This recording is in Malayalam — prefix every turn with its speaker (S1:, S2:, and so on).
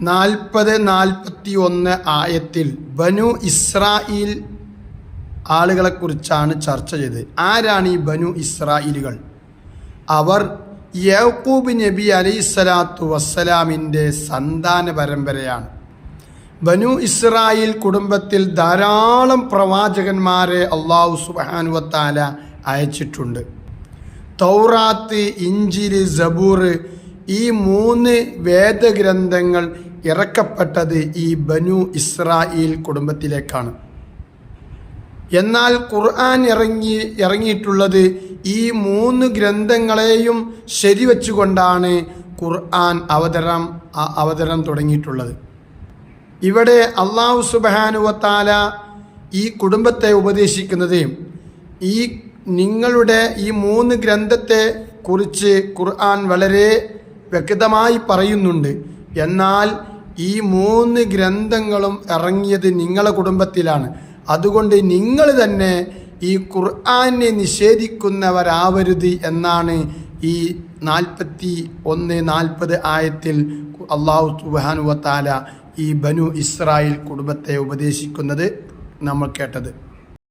S1: നാൽപ്പത് നാൽപ്പത്തി ഒന്ന് ആയത്തിൽ ബനു ഇസ്രായേൽ ആളുകളെക്കുറിച്ചാണ് ചർച്ച ചെയ്തത്. ആരാണ് ഈ ബനു ഇസ്രായേലുകൾ? അവർ യാക്കൂബ് നബി അലൈസലാത്തു വസ്സലാമിന്റെ സന്താന പരമ്പരയാണ്. ബനു ഇസ്രായേൽ കുടുംബത്തിൽ ധാരാളം പ്രവാചകന്മാരെ അള്ളാഹു സുബാനുവത്താല അയച്ചിട്ടുണ്ട്. തൗറാത്ത് ഇഞ്ചിര് സബൂർ ഈ മൂന്ന് വേദഗ്രന്ഥങ്ങൾ ഇറക്കപ്പെട്ടത് ഈ ബനു ഇസ്രായേൽ കുടുംബത്തിലേക്കാണ്. എന്നാൽ ഖുർആൻ ഇറങ്ങി ഇറങ്ങിയിട്ടുള്ളത് ഈ മൂന്ന് ഗ്രന്ഥങ്ങളെയും ശരിവെച്ചുകൊണ്ടാണ് ഖുർആൻ അവതരണം അവതരണം തുടങ്ങിയിട്ടുള്ളത്. ഇവിടെ അള്ളാഹു സുബാനുവത്താല ഈ കുടുംബത്തെ ഉപദേശിക്കുന്നത് ഈ നിങ്ങളുടെ ഈ മൂന്ന് ഗ്രന്ഥത്തെ കുറിച്ച് ഖുർആൻ വളരെ വ്യക്തമായി പറയുന്നുണ്ട്. എന്നാൽ ഈ മൂന്ന് ഗ്രന്ഥങ്ങളും ഇറങ്ങിയത് നിങ്ങളെ കുടുംബത്തിലാണ്. അതുകൊണ്ട് നിങ്ങൾ തന്നെ ഈ ഖുർആാനെ നിഷേധിക്കുന്നവരാവരുത് എന്നാണ് ഈ നാൽപ്പത്തി ഒന്ന് നാൽപ്പത് ആയത്തിൽ അള്ളാഹു സുബാനുവത്താല ഈ ബനു ഇസ്രായേൽ കുടുംബത്തെ ഉപദേശിക്കുന്നത് നമ്മൾ കേട്ടത്.